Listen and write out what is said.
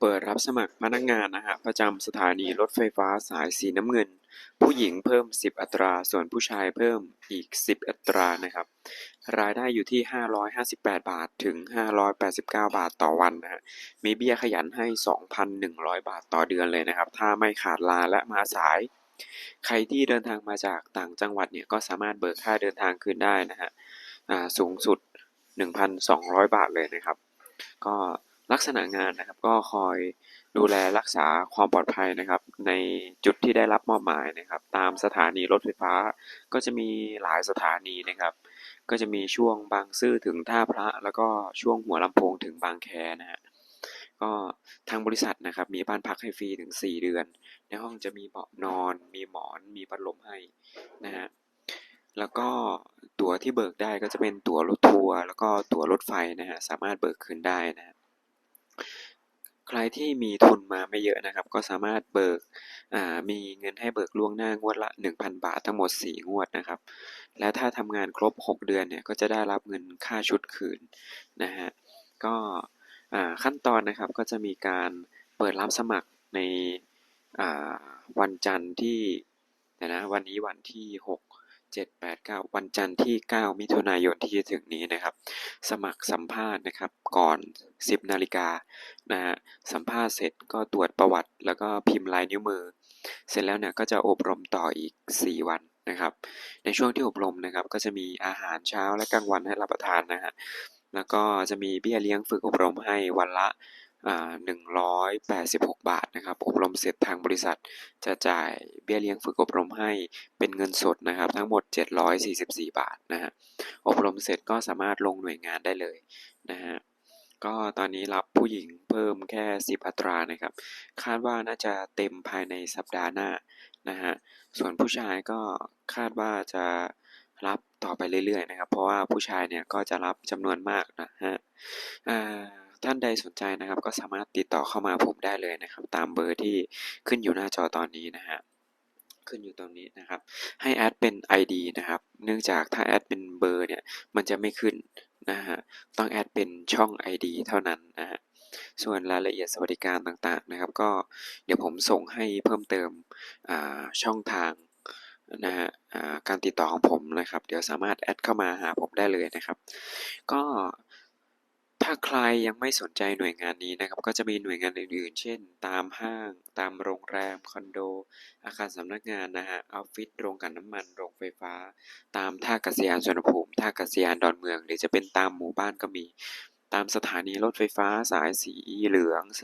เปิดรับสมัครพนักงานนะฮะประจำสถานีรถไฟฟ้าสายสีน้ำเงิน ผู้หญิงเพิ่ม 10 อัตรา ส่วนผู้ชายเพิ่มอีก 10 อัตรานะครับรายได้อยู่ที่ 558 บาทถึง 589 บาทต่อวันนะฮะมีเบี้ยขยันให้ 2,100 บาทต่อเดือนเลยนะครับ ถ้าไม่ขาดลาและมาสาย ใครที่เดินทางมาจากต่างจังหวัดเนี่ยก็สามารถเบิกค่าเดินทางคืนได้นะฮะสูงสุด 1,200 บาทเลยนะครับ ก็ ลักษณะงานนะครับ ก็คอยดูแลรักษาความปลอดภัยนะครับ ในจุดที่ได้รับมอบหมายนะครับ ตามสถานีรถไฟฟ้า ก็จะมีหลายสถานีนะครับ ก็จะมีช่วงบางซื่อถึงท่าพระ แล้วก็ช่วงหัวลำโพงถึงบางแคนะฮะก็ทางบริษัทนะครับ มีบ้านพักให้ฟรีถึง 4 เดือน ในห้องจะมีเบาะนอน มีหมอน มีพัดลมให้นะฮะแล้วก็ตั๋วที่เบิกได้ก็จะเป็นตั๋วรถทัวร์แล้วก็ตั๋วรถไฟนะฮะสามารถเบิกคืนได้นะฮะ ใครที่มีทุนมาไม่เยอะนะครับ ก็สามารถเบิกมีเงินให้เบิกล่วงหน้างวดละ 1,000 บาททั้งหมด 4 งวดนะครับ และถ้าทำงานครบ 6 เดือนเนี่ยก็จะได้รับเงินค่าชุดคืนนะฮะก็ขั้นตอนนะครับก็จะมีการเปิดรับสมัครในวันจันทร์ที่วนะวันนี้วันที่ 6 7 8 9 วันจันทร์ที่ 9 มิถุนายนที่จะถึงนี้นะครับ สมัครสัมภาษณ์นะครับ ก่อน 10 นาฬิกานะฮะสัมภาษณ์เสร็จก็ตรวจประวัติ แล้วก็พิมพ์ลายนิ้วมือ เสร็จแล้วเนี่ยก็จะอบรมต่ออีก 4 วันนะครับ ในช่วงที่อบรมนะครับ ก็จะมีอาหารเช้าและกลางวันให้รับประทานนะฮะแล้วก็จะมีเบี้ยเลี้ยงฝึกอบรมให้วันละ 186 บาทนะครับ อบรมเสร็จทางบริษัทจะจ่ายเบี้ยเลี้ยงฝึกอบรมให้เป็นเงินสดนะครับ ทั้งหมด 744 บาทนะฮะ อบรมเสร็จก็สามารถลงหน่วยงานได้เลยนะฮะ ก็ตอนนี้รับผู้หญิงเพิ่มแค่ 10 อัตรานะครับ คาดว่าน่าจะเต็มภายในสัปดาห์หน้านะฮะ ส่วนผู้ชายก็คาดว่าจะรับต่อไปเรื่อยๆนะครับ เพราะว่าผู้ชายเนี่ยก็จะรับจำนวนมากนะฮะอ่า ท่านใดสนใจนะครับ ก็สามารถติดต่อเข้ามาผมได้เลยนะครับ ตามเบอร์ที่ขึ้นอยู่หน้าจอตอนนี้นะฮะขึ้นอยู่ตรงนี้นะครับ ให้แอดเป็น ID นะครับ เนื่องจากถ้าแอดเป็นเบอร์เนี่ย มันจะไม่ขึ้นนะฮะ ต้องแอดเป็นช่อง ID เท่านั้นนะฮะ ส่วนรายละเอียดสวัสดิการต่างๆนะครับ ก็เดี๋ยวผมส่งให้เพิ่มเติมช่องทางนะฮะการติดต่อของผมนะครับ เดี๋ยวสามารถแอดเข้ามาหาผมได้เลยนะครับ ก็ ถ้าใครยังไม่สนใจหน่วยงานนี้นะครับ ก็จะมีหน่วยงานอื่นๆ เช่น ตามห้าง ตามโรงแรม คอนโด อาคารสำนักงานนะฮะ ออฟฟิศ โรงกลั่นน้ำมัน โรงไฟฟ้า ตามท่ากาศยานสุวรรณภูมิ ท่ากาศยานดอนเมือง หรือจะเป็นตามหมู่บ้านก็มี ตามสถานีรถไฟฟ้าสายสีเหลือง